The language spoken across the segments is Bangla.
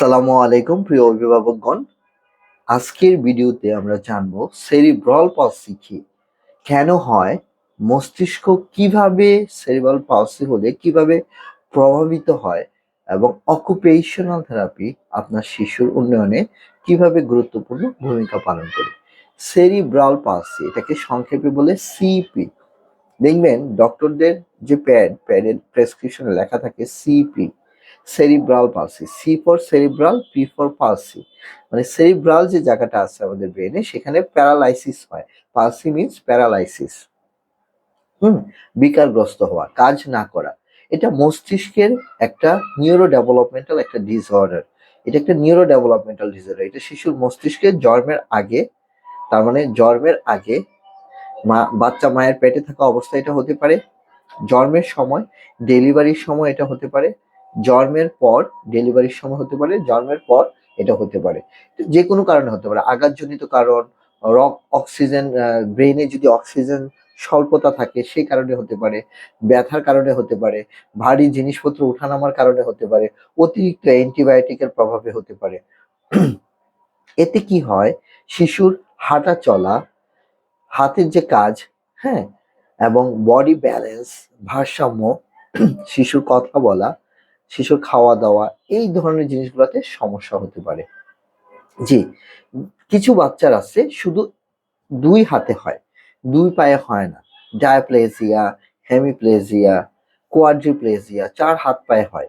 আসসালামু আলাইকুম, প্রিয় অভিভাবকগণ। আজকের ভিডিওতে আমরা জানব সেরিব্রাল পলসি কি? কেন হয়? মস্তিষ্ক কীভাবে সেরিব্রাল পলসি হলে কীভাবে প্রভাবিত হয়? এবং অকুপেশনাল থেরাপি আপনার শিশুর উন্নয়নে কীভাবে গুরুত্বপূর্ণ ভূমিকা পালন করে? সেরিব্রাল পালসি, এটাকে সংক্ষেপে বলে সিপি দেখবেন ডক্টরদের যে প্যাড প্যাডের প্রেসক্রিপশনে লেখা থাকে CP cerebral palsy C for cerebral P for palsy মানে সেরিব্রাল যে জায়গাটা আছে আমাদের ব্রেনে সেখানে প্যারালাইসিস হয়। পালসি মিনস প্যারালাইসিস হুম? বিকারগ্রস্ত হওয়া, কাজ না করা। এটা মস্তিষ্কের একটা নিউরো ডেভেলপমেন্টাল একটা ডিসঅর্ডার এটা একটা নিউরো ডেভেলপমেন্টাল ডিসঅর্ডার এটা শিশুর মস্তিষ্কের জন্মের আগে, তার মানে জন্মের আগে মা, বাচ্চা মায়ের পেটে থাকা অবস্থা এটা হতে পারে। জন্মের সময় ডেলিভারির সময় এটা হতে পারে। জন্মের পর ডেলিভারির সময় হতে পারে, জন্মের পর এটা হতে পারে। যে কোনো কারণে হতে পারে, আঘাতজনিত কারণ, রক অক্সিজেন ব্রেনে যদি অক্সিজেন স্বল্পতা থাকে, সেই কারণে হতে পারে, ব্যথার কারণে হতে পারে, ভারী জিনিসপত্র উঠানামার কারণে হতে পারে, অতিরিক্ত অ্যান্টিবায়োটিকের প্রভাবে হতে পারে। এতে কি হয়, শিশুর হাঁটা চলা, হাতের যে কাজ হ্যাঁ এবং বডি ব্যালেন্স ভারসাম্য, শিশুর কথা বলা শিশুর খাওয়া দাওয়া এই ধরনের জিনিসগুলোতে সমস্যা হতে পারে। জি, কিছু বাচ্চার আছে, শুধু দুই হাতে হয়, দুই পায়ে হয় না। ডায়াপ্লেজিয়া হেমিপ্লেজিয়া কোয়াড্রিপ্লেজিয়া, চার হাত পায়ে হয়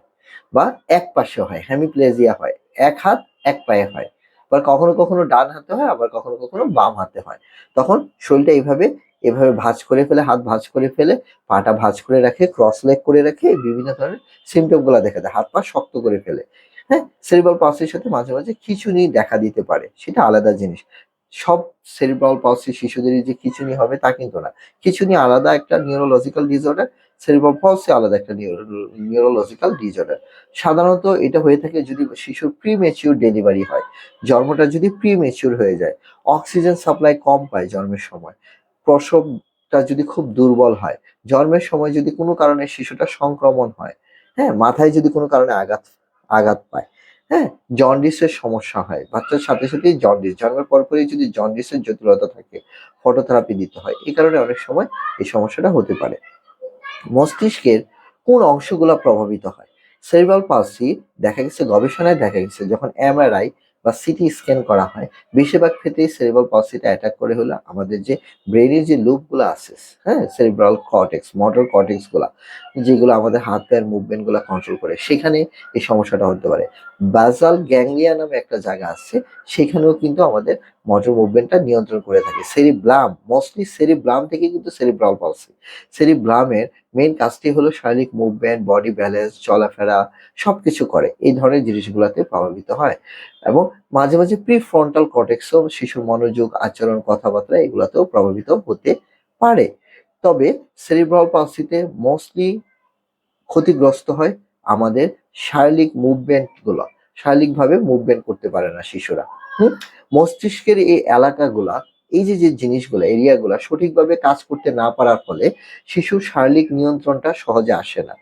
বা এক পাশে হয় হেমিপ্লেজিয়া হয়, এক হাত এক পায়ে হয়। আবার কখনো কখনো ডান হাতে হয়, আবার কখনো কখনো বাম হাতে হয়। তখন শরীরটা এইভাবে এভাবে ভাঁজ করে ফেলে, হাত ভাঁজ করে ফেলে, পাটা ভাঁজ করে রাখে ক্রস লেগ করে রাখে, বিভিন্ন ধরনের সিমটমগুলা দেখা দেয় হাত পা শক্ত করে ফেলে। হ্যাঁ সেরিব্রাল পালসির সাথে মাঝে মাঝে খিচুনি দেখা দিতে পারে, সেটা আলাদা জিনিস। সব সেরিব্রাল পালসি শিশুদেরই যে খিচুনি হবে তা কিন্তু না। খিচুনি আলাদা একটা নিউরোলজিক্যাল ডিসঅর্ডার সেরিব্রাল পালসি আলাদা একটা নিউরোলজিক্যাল ডিসঅর্ডার সাধারণত এটা হয়ে থাকে যদি শিশুর প্রি মেচিউর ডেলিভারি হয়। জন্মটা যদি প্রি মেচিউর হয়ে যায় অক্সিজেন সাপ্লাই কম পায় জন্মের সময়। প্রসবটা যদি খুব দুর্বল হয়, জন্মের সময় যদি কোনো কারণে শিশুটা সংক্রমণ হয় হ্যাঁ মাথায় যদি কোনো কারণে আঘাত আঘাত পায় হ্যাঁ জন্ডিসের সমস্যা হয়, বাচ্চার সাথে সাথে জন্ডিস, জন্মের পরপরই যদি জন্ডিসের জটিলতা থাকে ফটোথেরাপি দিতে হয়, এই কারণে অনেক সময় এই সমস্যাটা হতে পারে। মস্তিষ্কের কোন অংশগুলো প্রভাবিত হয়? সেরিব্রাল পালসি দেখা গেছে, গবেষণায় দেখা গেছে, যখন এমআরআই বা সিটি স্ক্যান করা হয়, বেশিরভাগ ক্ষেত্রেই সেরিব্রাল পালসিটা অ্যাটাক করে হলো আমাদের যে ব্রেনের যে লুপগুলো আছে হ্যাঁ? সেরিব্রাল কর্টেক্স মোটর কর্টেক্সগুলো যেগুলো আমাদের হাত পায়ের মুভমেন্টগুলো কন্ট্রোল করে, সেখানে এই সমস্যাটা হতে পারে। বাজাল গ্যাংলিয়া নামে একটা জায়গা আছে, সেখানেও কিন্তু আমাদের মোটর মুভমেন্টটা নিয়ন্ত্রণ করে থাকে। সেরিব্লাম মোস্টলি সেরিব্লাম থেকে কিন্তু সেরিব্রাল পালসি সেরিব্লামের মেইন কাজটি হলো শারীরিক মুভমেন্ট বডি ব্যালেন্স চলাফেরা, সবকিছু করে। এই ধরনের জিনিসগুলোতে প্রভাবিত হয়। এবং মাঝে মাঝে প্রি ফ্রন্টাল কর্টেক্সও শিশুর মনোযোগ, আচরণ, কথাবার্তা এগুলোতেও প্রভাবিত হতে পারে। তবে সেরিব্রাল পালসিতে মোস্টলি ক্ষতিগ্রস্ত হয় আমাদের শারীরিক মুভমেন্টগুলো শারীরিকভাবে মুভমেন্ট করতে পারে না শিশুরা। হুম? মস্তিষ্কের এই এলাকাগুলা, এই যে যে জিনিসগুলো, এরিয়াগুলো সঠিকভাবে কাজ করতে না পারার ফলে শিশুর শারীরিক নিয়ন্ত্রণটা সহজে আসে না।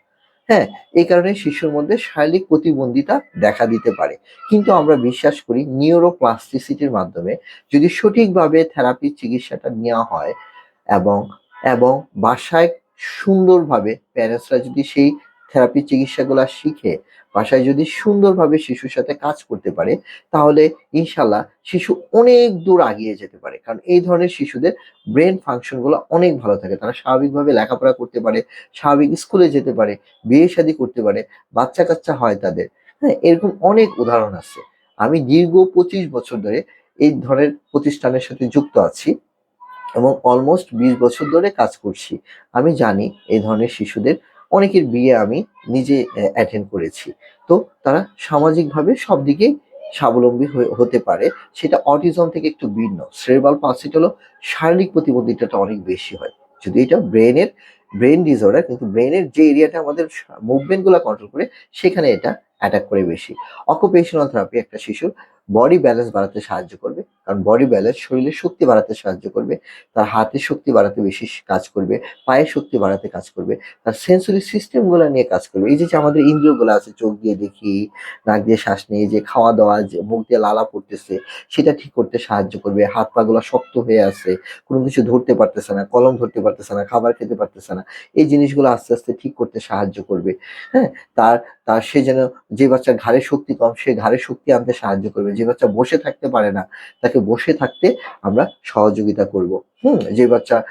হ্যাঁ এই কারণে শিশুর মধ্যে শারীরিক প্রতিবন্ধিতা দেখা দিতে পারে। কিন্তু আমরা বিশ্বাস করি নিউরোপ্লাস্টিসিটির মাধ্যমে যদি সঠিকভাবে থেরাপি চিকিৎসাটা নেওয়া হয় এবং এবং বাসায় সুন্দরভাবে প্যারেন্টসরা যদি সেই থেরাপি চিকিৎসাগুলো শিখে বাসায় যদি সুন্দরভাবে শিশুর সাথে কাজ করতে পারে, তাহলে ইনশাল্লাহ শিশু অনেক দূর আগিয়ে যেতে পারে। কারণ এই ধরনের শিশুদের ব্রেন ফাংশনগুলো অনেক ভালো থাকে। তারা স্বাভাবিকভাবে লেখাপড়া করতে পারে, স্বাভাবিক স্কুলে যেতে পারে, বিয়ে শাদী করতে পারে বাচ্চা কাচ্চা হয় তাদের। হ্যাঁ এরকম অনেক উদাহরণ আছে। আমি দীর্ঘ পঁচিশ বছর ধরে এই ধরনের প্রতিষ্ঠানের সাথে যুক্ত আছি এবং অলমোস্ট বিশ বছর ধরে কাজ করছি। আমি জানি এই ধরনের শিশুদের অনেকের বিয়ে আমি নিজে অ্যাটেন্ড করেছি। তো তারা সামাজিকভাবে সব দিকে স্বাবলম্বী হতে পারে। সেটা অটিজম থেকে একটু ভিন্ন। সেরেবাল পালসিটা হলো শারীরিক প্রতিবন্ধিতাটা অনেক বেশি হয়। যদি এটা ব্রেনের, ব্রেন ডিসঅর্ডার কিন্তু ব্রেনের যে এরিয়াটা আমাদের মুভমেন্টগুলা কন্ট্রোল করে, সেখানে এটা অ্যাটাক করে বেশি। অকুপেশনাল থেরাপি একটা শিশুর বডি ব্যালেন্স বাড়াতে সাহায্য করবে। কারণ বডি ব্যালেন্স শরীরের শক্তি বাড়াতে সাহায্য করবে, তার হাতের শক্তি বাড়াতে বেশি কাজ করবে পায়ের শক্তি বাড়াতে কাজ করবে, তার সেন্সরি সিস্টেমগুলো নিয়ে কাজ করবে। এই যে আমাদের ইন্দ্রিয়গুলো আছে, চোখ দিয়ে দেখি, নাক দিয়ে শ্বাস নিয়ে যে খাওয়া দাওয়া যে মুখ দিয়ে লালা পড়তেছে, সেটা ঠিক করতে সাহায্য করবে। হাত পা গুলা শক্ত হয়ে আছে, কোনো কিছু ধরতে পারতেছে না, কলম ধরতে পারতেছে না, খাবার খেতে পারতেছে না, এই জিনিসগুলো আস্তে আস্তে ঠিক করতে সাহায্য করবে। হ্যাঁ তার সে যেন যে বাচ্চার ঘাড়ে শক্তি কম সে ঘাড়ে শক্তি আনতে সাহায্য করবে। যে বাচ্চা বসে থাকতে পারে না, তাকে বসে থাকতে আমরা সহযোগিতা করব। হুম, যে বাচ্চা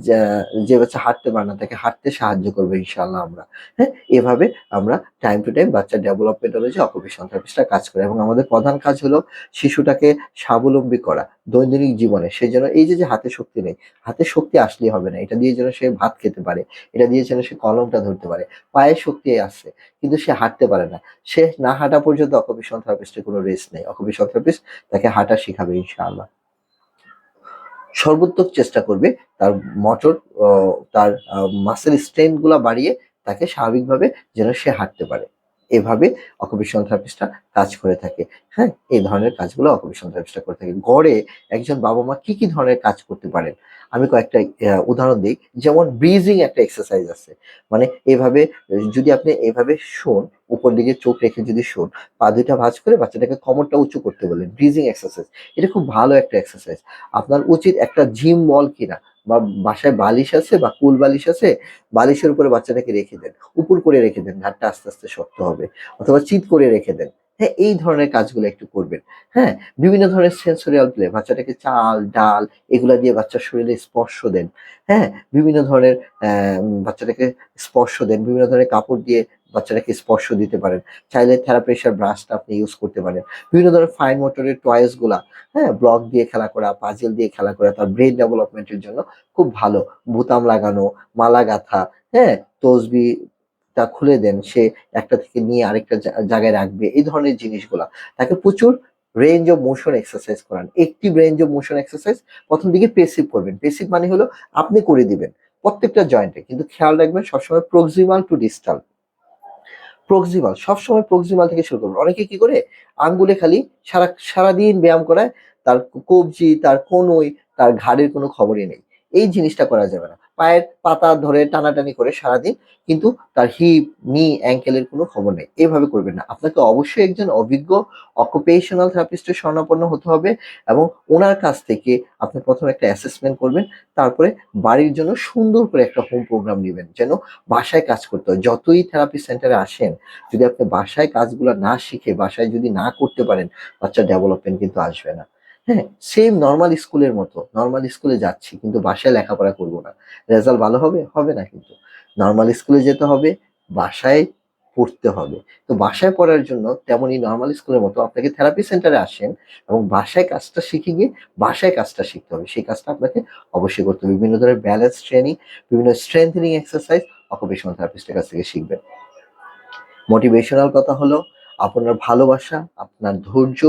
যা- বাচ্চা হাঁটতে পারে না, তাকে হাঁটতে সাহায্য করবে ইনশাল্লাহ আমরা। হ্যাঁ এভাবে আমরা টাইম টু টাইম বাচ্চার ডেভেলপমেন্ট অনুযায়ী অকুপেশন থেরাপিস্টরা কাজ করে এবং আমাদের প্রধান কাজ হলো শিশুটাকে স্বাবলম্বী করা দৈনন্দিন জীবনে। সেই জন্য এই যে যে হাতে শক্তি নেই, হাতে শক্তি আসলেই হবে না। এটা দিয়ে যেন সে ভাত খেতে পারে, এটা দিয়ে যেন সে কলমটা ধরতে পারে। পায়ে শক্তি আছে, কিন্তু সে হাঁটতে পারে না। সে না হাঁটা পর্যন্ত অকুপেশন থেরাপিস্টের কোনো রেস্ট নেই। অকুপেশন থেরাপিস্ট তাকে হাঁটা শিখাবে ইনশাআল্লাহ। সর্বোত্তক চেষ্টা করবে তার মটর তার মাসেল স্ট্রেনগুলো গুলা বাড়িয়ে তাকে স্বাভাবিকভাবে যেন সে হাঁটতে পারে। এভাবে অকুপেশন থেরাপিস্টরা কাজ করে থাকে। হ্যাঁ এই ধরনের কাজগুলো অকুপেশন থেরাপিস্টরা করে থাকে। গড়ে একজন বাবা মা কি কি ধরনের কাজ করতে পারেন? আমি কয়েকটা উদাহরণ দিই। যেমন ব্রিজিং একটা এক্সারসাইজ আছে। মানে এভাবে, যদি আপনি এভাবে শোন, উপর দিকে চোখ রেখে যদি শোন, পা দুইটা ভাঁজ করে বাচ্চাটাকে কমরটা উঁচু করতে বলেন ব্রিজিং এক্সারসাইজ এটা খুব ভালো একটা এক্সারসাইজ আপনার উচিত একটা জিম বল কিনা, বা বাসায় বালিশ আছে বা কুল বালিশ আছে, বালিশের উপরে বাচ্চাটাকে রেখে দেন। উপর করে রেখে দেন, ঘাটটা আস্তে আস্তে শক্ত হবে। অথবা চিৎ করে রেখে দেন। হ্যাঁ এই ধরনের কাজগুলো একটু করবেন। হ্যাঁ বিভিন্ন ধরনের সেন্সরিয়াল প্লে বাচ্চাটাকে চাল, ডাল, এগুলো দিয়ে বাচ্চার শরীরে স্পর্শ দেন। হ্যাঁ বিভিন্ন ধরনের বাচ্চাটাকে স্পর্শ দেন, বিভিন্ন ধরনের কাপড় দিয়ে বাচ্চাটাকে স্পর্শ দিতে পারেন। চাইলে থেরাপ্রেশার ব্রাশটা আপনি ইউজ করতে পারেন। বিভিন্ন ধরনের ফাইন মোটরের টয়েসগুলা হ্যাঁ ব্লক দিয়ে খেলা করা পাজেল দিয়ে খেলা করা, তার ব্রেন ডেভেলপমেন্টের জন্য খুব ভালো। বুতাম লাগানো মালা গাঁথা হ্যাঁ তসবি টা খুলে দেন, সে একটা থেকে নিয়ে আরেকটা জায়গায় রাখবে, এই ধরনের জিনিসগুলা। তাকে প্রচুর রেঞ্জ অফ মোশন এক্সারসাইজ করান। Active range of motion exercise প্রথম দিকে পেসিভ করবেন। পেসিভ মানে হলো আপনি করে দিবেন প্রত্যেকটা জয়েন্টে কিন্তু খেয়াল রাখবেন, সবসময় প্রক্সিমাল টু ডিস্টাল প্রক্সিমাল সবসময় প্রক্সিমাল থেকে শুরু করবেন। অনেকে কি করে? আঙ্গুলে খালি সারা, সারাদিন ব্যায়াম করায়, তার কবজি, তার কনুই, তার ঘাড়ের কোনো খবরই নেই। এই জিনিসটা করা যাবে না। পায়ের পাতা ধরে টানাটানি করে সারাদিন, কিন্তু তার হিপ নি অ্যাঙ্কেলের কোনো খবর নেই। এভাবে করবেন না। আপনাকে অবশ্যই একজন অভিজ্ঞ অকুপেশনাল থেরাপিস্টের স্বর্ণাপন্ন হতে হবে এবং ওনার কাছ থেকে আপনি প্রথমে একটা অ্যাসেসমেন্ট করবেন, তারপরে বাড়ির জন্য সুন্দর করে একটা হোম প্রোগ্রাম নেবেন, যেন বাসায় কাজ করতে হয়। যতই থেরাপি সেন্টারে আসেন, যদি আপনি বাসায় কাজগুলো না শিখে, বাসায় যদি না করতে পারেন, বাচ্চার ডেভেলপমেন্ট কিন্তু আসবে না। হ্যাঁ সেম নর্মাল স্কুলের মতো। নর্মাল স্কুলে যাচ্ছি, কিন্তু বাসায় লেখাপড়া করব না। রেজাল্ট ভালো হবে? হবে না কিন্তু। নর্মাল স্কুলে যেতে হবে, বাসায় পড়তে হবে। তো বাসায় পড়ার জন্য তেমনই নর্মাল স্কুলের মতো আপনাকে থেরাপি সেন্টারে আসেন এবং বাসায় কাজটা শিখে গিয়ে বাসায় কাজটা শিখতে হবে। সেই কাজটা আপনাকে অবশ্যই করতে হবে। বিভিন্ন ধরনের ব্যালেন্স ট্রেনিং বিভিন্ন স্ট্রেংথেনিং এক্সারসাইজ অকুপেশনাল থেরাপিস্টের কাছ থেকে শিখবেন। মোটিভেশনাল কথা হলো, আপনার ভালোবাসা, আপনার ধৈর্য